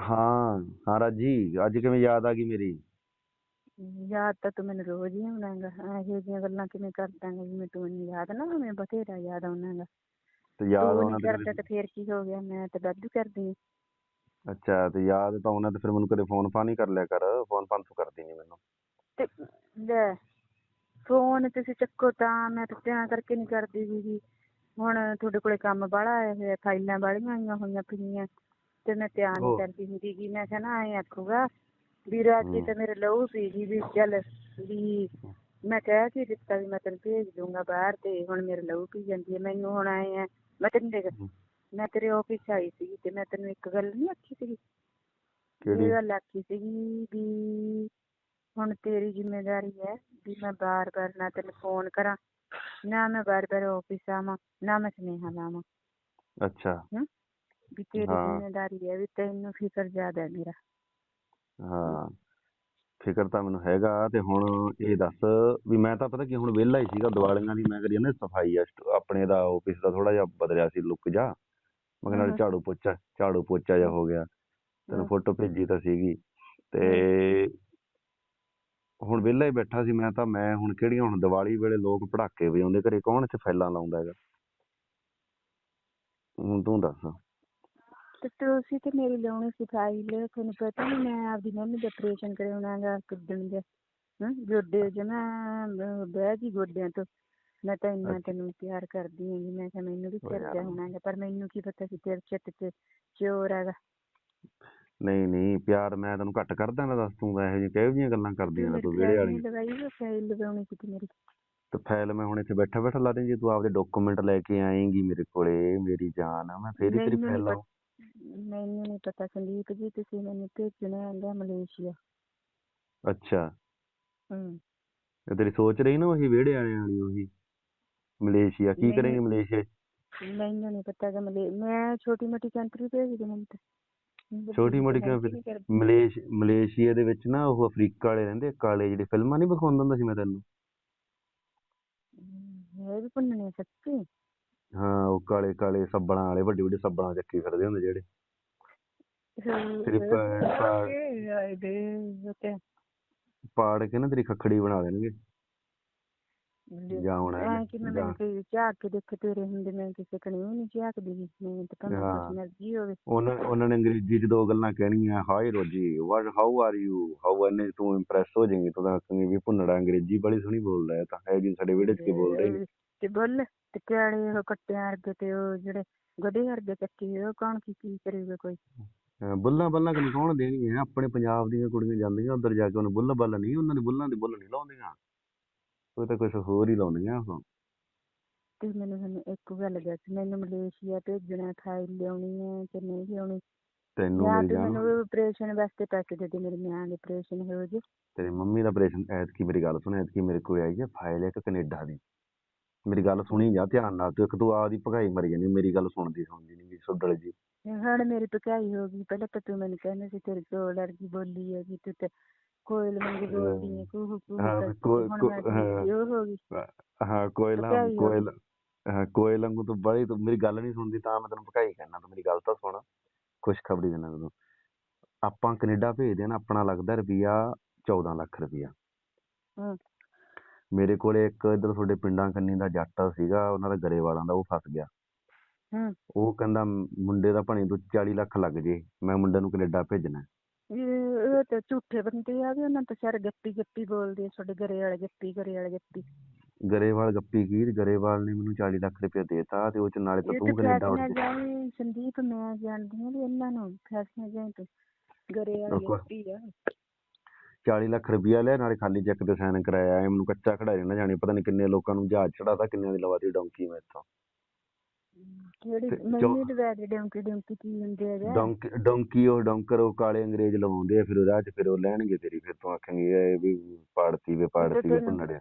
ਹਾਂ ਹਾਂ ਰਾਜੀ ਅੱਜ ਕਿਵੇਂ ਯਾਦ ਆ ਗਈ ਮੇਰੀ? ਯਾਦ ਤਾਂ ਤੂੰ ਮੈਨੂੰ ਰੋਜ਼ ਹੀ ਆਉਣਾਗਾ ਇਹੋ ਜਿਹੀਆਂ ਗੱਲਾਂ ਕਿਵੇਂ ਕਰਦਾਂਗਾ ਜਿਵੇਂ ਤੂੰ ਮੈਨੂੰ ਯਾਦ ਨਾ ਹੋਵੇਂ ਬਥੇਰਾ ਯਾਦ ਆਉਣਾਗਾ ਤੇ ਯਾਦ ਆਉਣਾ ਤੇ ਕਰਦਾ ਤੇ ਫੇਰ ਕੀ ਹੋ ਗਿਆ ਮੈਂ ਤਾਂ ਵਾਧੂ ਕਰਦੀ ਹਾਂ। ਅੱਛਾ ਤੇ ਯਾਦ ਤਾਂ ਆਉਣਾ ਤੇ ਫਿਰ ਮੈਨੂੰ ਕਦੇ ਫੋਨ ਫਾਨ ਹੀ ਕਰ ਲਿਆ ਕਰ ਫੋਨ ਫਾਨ ਤੂੰ ਕਰਦੀ ਨਹੀਂ ਮੈਨੂੰ। ਤੇ ਲੈ ਫੋਨ ਤੁਸੀਂ ਚੱਕੋ ਤਾਂ ਮੈਂ ਤਾਂ ਕਰਕੇ ਨਹੀਂ ਕਰਦੀ ਸੀਗੀ। ਹੁਣ ਤੁਹਾਡੇ ਕੋਲੇ ਕੰਮ ਬਾਹਲਾ ਆਇਆ ਹੋਇਆ ਫਾਈਲਾਂ ਬਾਹਲੀਆਂ ਆਈਆਂ ਹੋਈਆਂ ਪਈਆਂ ਤੇ ਮੈਂ ਧਿਆਨ ਨਹੀਂ ਉਹ। ਕਰਦੀ ਹੁੰਦੀ ਗੀ। ਮੈਂ ਕਿਹਾ ਨਾ ਐਂ ਆਖੂਗਾ ਵੀ ਰਾਜੀ ਹਮ। ਤਾਂ ਮੇਰੇ ਲਹੂ ਸੀਗੀ ਵੀ ਚੱਲ ਵੀ ਮੈਂ ਕਹਿ ਕੇ ਦਿੱਤਾ ਵੀ ਮੈਂ ਤੈਨੂੰ ਭੇਜ ਦੂੰਗਾ ਬਾਹਰ ਤੇ ਹੁਣ ਮੇਰੇ ਲਹੂ ਪੀ ਜਾਂਦੀ ਹੈ ਮੈਨੂੰ ਹੁਣ ਆਏ ਆ ਮੈਂ ਤੈਨੂੰ ਦੇਖ ਹਮ। ਮੈਂ ਤੇਰੇ ਆਫਿਸ ਆਈ ਸੀ ਤੇ ਮੈਂ ਤੈਨੂੰ ਇੱਕ ਗੱਲ ਨਹੀਂ ਆਖੀ ਸੀਗੀ? ਕਿਹੜੀ? ਇਹ ਗੱਲ ਆਖੀ ਸੀਗੀ ਵੀ ਹੁਣ ਤੇਰੀ ਜ਼ਿੰਮੇਵਾਰੀ ਹੈ ਵੀ ਮੈਂ ਬਾਰ ਬਾਰ ਨਾ ਤੈਨੂੰ ਫੋਨ ਕਰਾਂ ਨਾ ਮੈਂ ਬਾਰ ਬਾਰ ਆਫਿਸ ਆਵਾਂ ਨਾ ਮੈਂ ਸੁਨੇਹਾ ਲਾਵਾਂ। ਅੱਛਾ। ਵੀ ਤੇਰੀ ਹਾਂ। ਜ਼ਿੰਮੇਵਾਰੀ ਹੈ ਵੀ ਤੈਨੂੰ ਫਿਕਰ ਜ਼ਿਆਦਾ ਹੈ ਮੇਰਾ ਹਾਂ ਫਿਕਰ ਤਾਂ ਮੈਨੂੰ ਹੈਗਾ ਤੇ ਹੁਣ ਇਹ ਦੱਸ ਵੀ ਮੈਂ ਤਾਂ ਪਤਾ ਕੀ ਹੁਣ ਵਿਹਲਾ ਹੀ ਸੀਗਾ ਦੀਵਾਲੀਆਂ ਦੀ ਮੈਂ ਕਰੀ ਨਾ ਸਫ਼ਾਈ ਆ ਸਟ- ਆਪਣੇ ਦਾ ਆਫਿਸ ਦਾ ਥੋੜਾ ਜਿਹਾ ਬਦਲਿਆ ਸੀ ਲੁੱਕ ਜਾ ਮੈਂ ਕਿਹਾ ਨਾਲ ਹਮ। ਝਾੜੂ ਪੋਚਾ ਝਾੜੂ ਪੋਚਾ ਜਿਹਾ ਹੋ ਗਿਆ ਤੈਨੂੰ ਹਮ। ਫੋਟੋ ਭੇਜੀ ਤਾਂ ਸੀਗੀ ਤੇ ਹੁਣ ਵਿਹਲਾ ਹੀ ਬੈਠਾ ਸੀ ਮੈਂ ਤਾਂ ਮੈਂ ਹੁਣ ਕਿਹੜੀਆਂ ਹੁਣ ਦੀਵਾਲੀ ਵੇਲੇ ਲੋਕ ਪੜਾਕੇ ਵਜਾਉਂਦੇ ਘਰੇ ਕੌਣ ਇੱਥੇ ਫੈਲਾਂ ਲਾਉਂਦਾ ਹੈਗਾ ਹੁਣ ਤੂੰ ਦੱਸ ਤੇ ਤੁਸੀਂ ਤੇ ਮੇਰੀ ਲਾਉਣੀ ਸੀ ਫਾਈਲ ਤੁਹਾਨੂੰ ਪਤਾ ਨਹੀਂ ਮੈਂ ਆਪਦੀ ਮੰਮੀ ਦਾ ਆਪਰੇਸ਼ਨ ਕਰਾਉਣਾਗਾ ਕਿੱਦਣ ਦੇ ਹਾਂ ਗੋਡੇ ਜਮਾ ਬਹਿ ਗਈ ਗੋਡਿਆਂ ਤੋਂ ਮੈਂ ਤਾਂ ਇੰਨਾ। ਤੈਨੂੰ ਪਿਆਰ ਕਰਦੀ ਹਾਂ ਮੈਂ ਕਿਹਾ ਮੈਨੂੰ ਵੀ ਕਰਦਾ ਯਾਰ। ਹੋਣਾਗਾ ਪਰ ਮੈਨੂੰ ਕੀ ਪਤਾ ਸੀ ਤੇਰੇ ਚਿੱਤ 'ਚ ਚੋਰ ਹੈਗਾ ਨਹੀਂ ਨਹੀਂ ਪਿਆਰ ਮੈਂ ਤੈਨੂੰ ਘੱਟ ਕਰਦਾ ਮੈਂ ਦੱਸ ਤੂੰ ਇਹੋ ਜਿਹੀਆਂ ਕਿਹੋ ਜਿਹੀਆਂ ਗੱਲਾਂ ਕਰਦੀ ਆਂ ਤੂੰ ਵਿਹੜੇ ਵਾਲੀ ਲਗਾਈ ਉਹ ਫਾਈਲ ਲਗਾਉਣੀ ਸੀ ਮੇਰੀ ਤੇ ਫਾਈਲ ਮੈਂ ਹੁਣ ਇੱਥੇ ਬੈਠਾ ਬੈਠਾ ਲਾ ਦੇ ਜੇ ਤੂੰ ਆਪਦੇ ਡਾਕੂਮੈਂਟ ਲੈ ਕੇ ਆਏਂਗੀ ਮੇਰੇ ਕੋਲੇ ਮੇਰੀ ਜਾਨ ਆ ਮੈਂ ਫੇਰ ਹੀ ਤੇਰੀ ਫਾਈਲ ਨੀ ਲਾਉਂ ਮੈਨੂੰ ਨਹੀਂ ਪਤਾ ਸੰਦੀਪ ਜੀ ਤੁਸੀਂ ਮੈਨੂੰ ਭੇਜਣਾ ਹੈਗਾ ਮਲੇਸ਼ੀਆ ਅੱਛਾ ਹੂੰ ਇਹ ਤੇਰੀ ਸੋਚ ਰਹੀ ਨਾ ਉਹੀ ਵਿਹੜੇ ਵਾਲਿਆਂ ਵਾਲੀ ਉਹੀ ਮਲੇਸ਼ੀਆ ਕੀ ਨਹੀਂ। ਕਰੇਂਗੀ ਮਲੇਸ਼ੀਆ 'ਚ? ਮੈਨੂੰ ਨਹੀਂ ਪਤਾ ਕਿ ਮਲੇ ਮੈਂ ਛੋਟੀ ਮੋਟੀ ਕੰਟਰੀ ਭੇਜ ਦੇ ਮੈਨੂੰ ਤਾਂ ਛੋਟੀ ਮੋਟੀ ਕਿਉਂ ਫਿਰ? ਮਲੇਸ਼ ਮਲੇਸ਼ੀਆ ਦੇ ਵਿੱਚ ਨਾ ਉਹ ਅਫਰੀਕਾ ਵਾਲੇ ਰਹਿੰਦੇ ਆ, ਕਾਲੇ ਜਿਹੜੇ ਫਿਲਮਾਂ ਨਹੀਂ ਵਿਖਾਉਂਦਾ ਹੁੰਦਾ ਸੀ ਮੈਂ ਤੈਨੂੰ ਹਮ, ਇਹ ਵੀ ਭੁੰਨਣੇ ਸੱਚੀ ਹਾਂ ਉਹ ਕਾਲੇ ਕਾਲੇ ਸੱਬਲਾਂ ਵਾਲੇ ਵੱਡੇ ਵੱਡੇ ਸੱਬਲਾਂ ਚੱਕੀ ਫਿਰਦੇ ਹੁੰਦੇ ਜਿਹੜੇ। ਤੇਰੀ ਆਏ ਦੇ ਤੇ ਪਾੜ ਕੇ ਨਾ ਤੇਰੀ ਖੱਖੜੀ ਬਣਾ ਦੇਣਗੇ। ਜਾਂ ਹੁਣ ਐਂ ਕਿ ਮੈਂ ਜਾਂ- ਮੈਨੂੰ ਕੋਈ ਝਾਕ ਕੇ ਦੇਖ ਤੇਰੇ ਹੁੰਦੇ ਮੈਂ ਕਿਸੇ ਕਣੀ ਵੀ ਨਹੀਂ ਝਾਕਦੀ ਗੀ। ਮੈਂ ਤਾਂ ਭਾਵੇਂ ਹਾਂ। ਕੁਛ ਮਰਜ਼ੀ ਹੋਵੇ। ਉਹਨਾਂ ਉਹਨਾਂ ਨੇ ਅੰਗਰੇਜ਼ੀ ਚ ਦੋ ਗੱਲਾਂ ਕਹਿਣੀਆਂ hi Rosy what how are you how ਐਨੇ ਤੂੰ ਇੰਪ੍ਰੈਸ ਹੋ ਜਾਏਂਗੀ ਤੂੰ ਤਾਂ ਆਖੇਂਗੀ ਵੀ ਭੁੰਨੜਾ ਅੰਗਰੇਜ਼ੀ ਬੜੀ ਸੋਹਣੀ ਬੋਲਦਾ ਹੈ ਤਾਂ ਹੈ ਜੀ ਸਾਡੇ ਵਿਹੜੇ ਚ ਕੀ ਬੋਲਦੇ ਨੇ? ਤੇ ਬੋਲ ਤੇ ਕਿਹੜੇ ਉਹ ਕੱਟਿਆਂ ਵਰਗੇ ਤੇ ਉਹ ਜਿਹੜੇ ਗਧੇ ਵਰਗੇ ਚੱਕੀ ਉਹ ਕੌਣ ਕੀ ਕੀ ਕਰੂਗਾ ਕੋਈ? ਅਹ ਬੁੱਲਾਂ ਬੱਲਾਂ ਕਿ ਕੌਣ ਦੇਣਗੇ ਆਪਣੇ ਪੰਜਾਬ ਦੀਆਂ ਕੁੜੀਆਂ ਜਾਂਦੀਆਂ ਉੱਧਰ ਜਾ ਕੇ ਉਹਨੇ ਬੁੱਲ ਬੱਲ ਨਹੀਂ ਉਹਨਾਂ ਦੇ ਬੁੱਲਾਂ ਦੇ ਬੁੱਲ ਨਹੀਂ ਲਾਉਂਦੀਆਂ। ਉਹ ਤਾਂ ਕੁਝ ਹੋਰ ਹੀ ਲਾਉਂਦੀਆਂ ਉਹ। ਤੇ ਮੈਨੂੰ ਹੁਣ ਇੱਕ ਗੱਲ ਦੱਸ ਮੈਨੂੰ ਮਲੇਸ਼ੀਆ ਭੇਜਣਾ ਫਾਈਲ ਲਿਆਉਣੀ ਹੈ ਕਿ ਨਹੀਂ ਲਿਆਉਣੀ? ਤੈਨੂੰ ਜਾਂ ਮੇਰੀ ਤੂੰ ਜਾਨ ਮੈਨੂੰ ਆਪਰੇਸ਼ਨ ਵਾਸਤੇ ਪੈਸੇ ਦੇ ਦੇ ਮੇਰੇ ਨਿਆਂ ਦੇ ਆਪਰੇਸ਼ਨ ਹੋ ਜੇ ਤੇਰੀ ਮੰਮੀ ਦਾ ਆਪਰੇਸ਼ਨ ਐਤਕੀ ਮੇਰੀ ਗੱਲ ਸੁਣ ਐਤਕੀ ਮੇਰੇ ਕੋਲ ਆਈ ਹੈ ਫਾਈਲ ਇੱਕ ਕੈਨੇਡਾ ਦੀ। ਮੇਰੀ ਗੱਲ ਸੁਣੀ ਜਾ ਧਿਆਨ ਨਾਲ ਤੂੰ ਇੱਕ ਤੂੰ ਆਪਦੀ ਭਗਾਈ ਮਰੀ ਜਾਂਦੀ ਮੇਰੀ ਗੱਲ ਸੁਣਦੀ ਸੁਣਦੀ ਨਹੀਂ ਵੀ ਸੁੱਡਲ ਜੀ। ਹੁਣ ਮੇਰੀ ਪਕਾਈ ਹੋ ਗਈ ਪਹਿਲਾਂ ਤਾਂ ਤੂੰ ਮੈਨੂੰ ਕਹਿੰਦਾ ਸੀ ਤੇਰੀ ਕੋਲ ਅਰਗੀ ਬੋਲੀ ਹੈ ਤੂੰ ਤੇ ਕੋਇਲ ਮੰਗੀ ਬੋਲਦੀ ਹੈ ਕੂਹ ਕੂਹ ਹਾਂ, ਹਾਂ। ਗਈ। ਹਾਂ ਕੋਇਲਾ ਭਕਾਈ ਹੋ ਕੋਇਲ ਹਾਂ ਕੋਇਲ ਵਾਂਗੂ ਤੂੰ ਬੜੀ ਤੂੰ ਮੇਰੀ ਗੱਲ ਨਹੀਂ ਸੁਣਦੀ ਤਾਂ ਮੈਂ ਤੈਨੂੰ ਭਕਾਈ ਕਹਿਣਾ ਤੂੰ ਮੇਰੀ ਗੱਲ ਤਾਂ ਸੁਣ ਖੁਸ਼ਖਬਰੀ ਦੇਣਾ ਤੈਨੂੰ। ਆਪਾਂ ਕੈਨੇਡਾ ਭੇਜਦੇ ਆ ਨਾ ਆਪਣਾ ਲੱਗਦਾ ਰੁਪਿਆ 14 ਲੱਖ ਰੁਪਿਆ ਹੂੰ। ਮੇਰੇ ਕੋਲੇ ਇੱਕ ਇੱਧਰ ਤੁਹਾਡੇ ਪਿੰਡਾਂ ਕੰਨੀ ਦਾ ਜੱਟ ਸੀਗਾ ਉਹਨਾਂ ਦਾ ਗਰੇਵਾਲਾਂ ਦਾ ਉਹ ਫਸ ਗਿਆ। ਹੂੰ। ਉਹ ਕਹਿੰਦਾ ਮੁੰਡੇ ਦਾ ਭਣੀ ਤੂੰ 40 ਲੱਖ ਲੱਗ ਜੇ ਮੈਂ ਮੁੰਡੇ ਨੂੰ ਕੈਨੇਡਾ ਭੇਜਣਾ। ਇਹ ਇਹ ਤਾਂ ਝੂਠੇ ਬੰਦੇ ਆ ਵੀ ਉਹਨਾਂ ਤਾਂ ਸਾਰੇ ਗੱਪੀ ਗੱਪੀ ਬੋਲਦੇ ਆ ਤੁਹਾਡੇ ਘਰੇ ਵਾਲੇ ਗੱਪੀ ਘਰੇ ਵਾਲੇ ਗੱਪੀ। ਗਰੇਵਾਲ ਗੱਪੀ ਕੀ? ਗਰੇਵਾਲ ਨੇ ਮੈਨੂੰ 40 ਲੱਖ ਰੁਪਏ ਦੇਤਾ ਤੇ ਉਹ ਚ ਨਾਲੇ ਤਾਂ ਇਹ ਤੂੰ ਤਾਂ ਕੈਨੇਡਾ ਉੱਡ ਫੈਸਲਾ ਜਾ ਜਾਈ ਸੰਦੀਪ ਮੈਂ ਜਾਣਦੀ ਹਾਂ ਵੀ ਇਹਨਾਂ ਨੂੰ ਫੈਸਲਾ ਜਾਈ ਤੇ ਘਰੇ ਵਾਲੇ ਬਿਲਕੁਲ। ਗੱਪੀ ਆ। 40 ਲੱਖ ਰੁਪਇਆ ਲਿਆ ਨਾਲੇ ਖਾਲੀ ਚੈੱਕ ਤੇ ਸਾਈਨ ਕਰਾਇਆ ਐ ਮੈਨੂੰ ਕੱਚਾ ਖੜਾਈ ਨਾ ਜਾਣੀ ਪਤਾ ਨਹੀਂ ਕਿੰਨੇ ਲੋਕਾਂ ਨੂੰ ਜਹਾਜ਼ ਚੜਾਤਾ ਕਿੰਨਿਆਂ ਦੀ ਲਵਾਤੀ ਡੌਂਕੀ ਮੈਂ ਇੱਥੋਂ। ਕਿਹੜੀ ਮੈਨੂੰ ਡੌਂਕੀ ਡੌਂਕੀ ਕੀ ਹੁੰਦੇ ਹੈਗਾ ਡੌਂਕੀ ਡੌਂਕੀ ਉਹ ਡੌਂਕਰ ਉਹ ਕਾਲੇ ਅੰਗਰੇਜ਼ ਲਵਾਉਂਦੇ ਆ ਫਿਰ ਉਹ ਰਾਹ ਚ ਫਿਰ ਉਹ ਲੈਣਗੇ ਤੇਰੀ ਫਿਰ ਤੂੰ ਆਖੇਂਗੀ ਇਹ ਵੀ ਪਾੜਤੀ ਵੇ ਪਾੜਤੀ ਵੇ ਭੁੰਨੜਿਆ।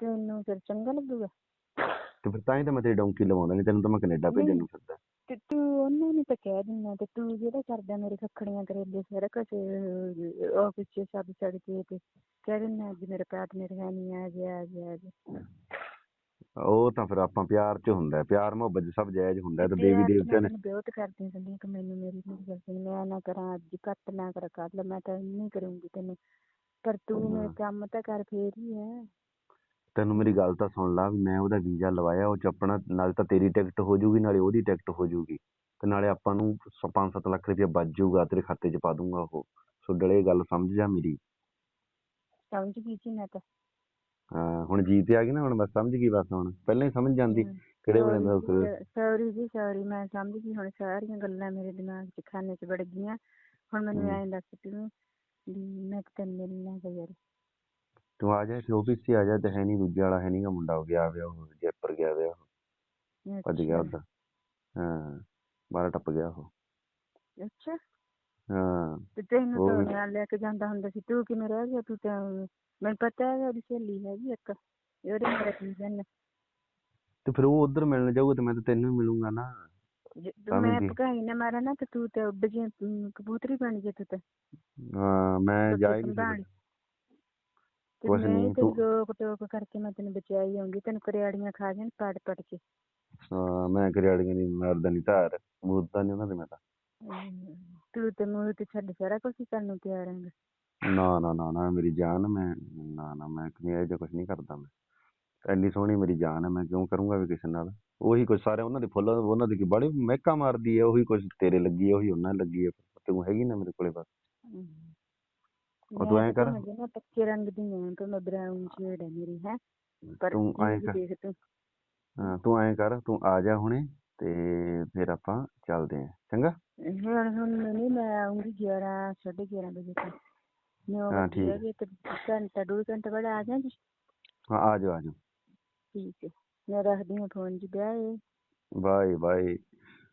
ਤੈਨੂੰ ਫਿਰ ਚੰਗਾ ਲੱਗੂਗਾ? ਤੇ ਫਿਰ ਤਾਂ ਹੀ ਤਾਂ ਮੈਂ ਤੇਰੀ ਡੌਂਕੀ ਲਵਾਉਂਦਾ ਨਹੀਂ ਤੈਨੂੰ ਤਾਂ ਮੈਂ ਕੈਨੇਡਾ ਭੇਜਣ ਨੂੰ ਫਿਰਦਾ। ਤੇ ਤੂੰ ਉਹਨਾਂ ਨੂੰ ਤਾਂ ਕਹਿ ਦਿੰਦਾ ਤੇ ਤੂੰ ਜਿਹੜਾ ਕਰਦਾ ਮੇਰੇ ਖੱਖੜੀਆਂ ਕਰੇਲੇ ਸਾਰਾ ਕੁਝ ਆਫਿਸ ਚ ਸਭ ਛੱਡ ਕੇ ਤੇ ਕਹਿ ਦਿੰਦਾ ਅੱਜ ਮੇਰੇ ਪਾਰਟਨਰ ਹੈ ਨਹੀਂ ਆ ਗਿਆ ਆ ਗਿਆ ਉਹ ਤਾਂ ਫਿਰ ਆਪਾਂ ਪਿਆਰ 'ਚ ਹੁੰਦਾ ਹੈ, ਪਿਆਰ ਮੁਹੱਬਤ 'ਚ ਸਭ ਜਾਇਜ਼ ਹੁੰਦਾ ਹੈ ਤੇ ਦੇਵੀ ਦੇਵਤਿਆਂ ਨੇ ਬਹੁਤ ਕਰਦੀ ਸੰਦੀ ਕਿ ਮੈਨੂੰ ਮੇਰੀ ਗੱਲ ਸੁਣ ਮੈਂ ਨਾ ਕਰਾਂ ਅੱਜ ਘੱਟ ਨਾ ਕਰ ਕੱਲ ਮੈਂ ਤਾਂ ਨਹੀਂ ਕਰੂੰਗੀ ਤੈਨੂੰ। ਪਰ ਤੂੰ ਮੇਰੇ। ਕੰਮ ਤਾਂ ਕਰ ਫੇਰ ਹੀ ਹੈ। ਤੈਨੂੰ ਮੇਰੀ ਗੱਲ ਤਾਂ ਸੁਣ ਲਾ ਵੀ ਮੈਂ ਉਹਦਾ ਵੀਜ਼ਾ ਲਵਾਇਆ ਉਹ 'ਚ ਆਪਣਾ ਨਾਲ ਤਾਂ ਤੇਰੀ ਟਿਕਟ ਹੋ ਜਾਊਗੀ ਨਾਲੇ ਉਹਦੀ ਟਿਕਟ ਹੋ ਜਾਊਗੀ ਤੇ ਨਾਲੇ ਆਪਾਂ ਨੂੰ 5-7 ਲੱਖ ਰੁਪਏ ਬਚ ਜਾਊਗਾ ਤੇਰੇ ਖਾਤੇ 'ਚ ਪਾ ਦੂੰਗਾ ਉਹ। ਸੋ ਡਲੇ ਗੱਲ ਸਮਝ ਜਾ ਮੇਰੀ। ਸਮਝ ਗਈ ਸੀ ਮੈਂ ਤਾਂ। ਹਾਂ ਹੁਣ ਜੀ ਤੇ ਆ ਗਈ ਨਾ ਹੁਣ ਬਸ ਸਮਝ ਗਈ ਬਸ ਹੁਣ। ਪਹਿਲਾਂ ਹੀ ਸਮਝ ਜਾਂਦੀ ਕਿਹੜੇ ਵੇਲੇ ਦਾ ਸੌਰੀ ਜੀ ਸੌਰੀ ਮੈਂ ਸਮਝ ਗਈ ਹੁਣ ਸਾਰੀਆਂ ਗੱਲਾਂ ਮੇਰੇ ਦਿਮਾਗ 'ਚ ਖਾਨੇ 'ਚ ਵੜ ਗਈਆਂ। ਹੁਣ ਮੈਨੂੰ। ਐਂ ਦੱਸ ਤੂੰ ਮੈਂ ਤੈਨੂੰ ਮਿਲਣਾ ਗਾ ਯਾਰ। ਤੂੰ ਆ ਜਾ 'ਚ ਹੀ ਆ ਜਾ ਤੇ ਹੈ ਨਹੀਂ ਦੂਜੇ ਵਾਲਾ ਹੈ ਨਹੀਂਗਾ ਮੁੰਡਾ ਹੋ ਗਿਆ ਵਿਆ ਉਹ ਜੈਪੁਰ ਗਿਆ ਵਿਆ ਉਹ ਭੱਜ ਗਿਆ ਉੱਧਰ। ਹਾਂ ਬਾਹਰ ਟੱਪ ਗਿਆ ਉਹ। ਅੱਛਾ। ਹਾਂ ਤੇ ਤੈਨੂੰ ਉਹ ਤਾਂ ਨਾਲ ਲੈ ਕੇ ਜਾਂਦਾ ਹੁੰਦਾ ਸੀ ਤੂੰ ਕਿਵੇਂ ਰਹਿ ਗਿਆ? ਤੂੰ ਤਾਂ ਮੈਨੂੰ ਪਤਾ ਹੈ ਉਹਦੀ ਸਹੇਲੀ ਹੈਗੀ ਇੱਕ ਉਹਦੇ ਮੇਰਾ ਕੀ ਜਾਨਾ ਤੇ ਫਿਰ ਉਹ ਉਧਰ ਮਿਲਣ ਜਾਊਗਾ ਤੇ ਮੈਂ ਤਾਂ ਤੈਨੂੰ ਮਿਲੂੰਗਾ ਨਾ। ਤਾਂ ਤੂੰ ਮੈਂ। ਭਗਾਈ ਨਾ ਮਾਰਾਂ ਨਾ ਤੇ ਤੂੰ ਤੇ ਉੱਡ ਜੇ ਕਬੂਤਰੀ ਬਣ ਜੇ ਤੂੰ ਤਾਂ। ਹਾਂ ਮੈਂ ਤੂੰ ਜਾ ਹੀ ਨਹੀਂ ਸੰਭਾਲ। ਸਕਦਾ ਤੇ ਕੁਛ ਨਹੀਂ, ਤੂੰ- ਰੋਕ ਟੋਕ ਕਰਕੇ ਮੈਂ ਤੈਨੂੰ ਬਚਾਈ ਆਉਂਗੀ ਤੈਨੂੰ ਕਰਿਆੜੀਆਂ ਖਾ ਜਾਣ ਪੜ ਪੜ ਕੇ। ਹਾਂ ਮੈਂ ਕਰਿਆੜੀਆਂ ਨਹੀਂ ਮਾਰਦਾ ਨਹੀਂ ਧਾਰ ਮੂਰਦਾ ਨਹੀਂ ਉਹਨਾਂ ਦੇ ਮੈਂ ਤਾਂ। ਤੂੰ ਤੇ ਮੂੰਹ ਤੇ ਛੱਡ ਸਾਰਾ ਕੁਝ ਕਰਨ ਨੂੰ ਤਿਆਰ ਹੈਂਗਾ। ਨਾ ਨਾ ਨਾ ਨਾ ਮੇਰੀ ਜਾਨ ਮੈਂ ਨਾ ਨਾ ਮੈਂ ਕਿਵੇਂ ਇਹੋ ਜਿਹਾ ਕੁਝ ਨਹੀਂ ਕਰਦਾ ਮੈਂ। ਐਨੀ ਸੋਹਣੀ ਮੇਰੀ ਜਾਨ ਹੈ ਮੈਂ ਕਿਉਂ ਕਰੂੰਗਾ ਵੀ ਕਿਸੇ ਨਾਲ? ਉਹੀ ਕੁਝ ਸਾਰੇ ਉਹਨਾਂ ਦੇ ਫੁੱਲ ਉਹਨਾਂ ਦੀ ਕੀ ਬੜੀ ਮਹਿਕਾ ਮਾਰਦੀ ਹੈ ਉਹੀ ਕੁਝ ਤੇਰੇ ਲੱਗੀ ਹੈ ਉਹੀ ਉਹਨਾਂ ਲੱਗੀ ਹੈ ਤੂੰ ਹੈਗੀ ਨਾ ਮੇਰੇ ਕੋਲੇ ਬਸ। ਤੂੰ ਮੈਂ ਐਂ ਕਰ। ਨਾ ਪੱਕੇ ਰੰਗ ਦੀ ਆਂ ਤੇ ਮੈਂ ਐਂ ਕਰ। ਦੇਖ ਤੂੰ। ਹਾਂ, ਤੂੰ ਐਂ ਕਰ ਤੂੰ ਆ ਜਾ ਹੁਣੇ ਤੇ ਫਿਰ ਆਪਾਂ ਚੱਲਦੇ ਆਂ। ਚੰਗਾ? ਹੁਣ ਹੁਣ ਨਹੀਂ ਮੈਂ ਆਉਂਗੀ 11 11:30 ਵਜੇ ਤੱਕ। ਨੌ ਹਾਂ, ਵਜੇ ਠੀਕ। ਹੈ। ਹੈਗੇ ਤੇ ਘੰਟਾ ਦੋ ਘੰਟੇ ਬਾਅਦ ਆ ਜਾਵਾਂਗੀ। ਹਾਂ ਆ ਜਾ ਆ ਜਾ ਠੀਕ ਹੈ। ਮੈਂ ਰੱਖਦੀ ਹਾਂ ਫੋਨ ਜੀ ਬਾਏ। Bye bye.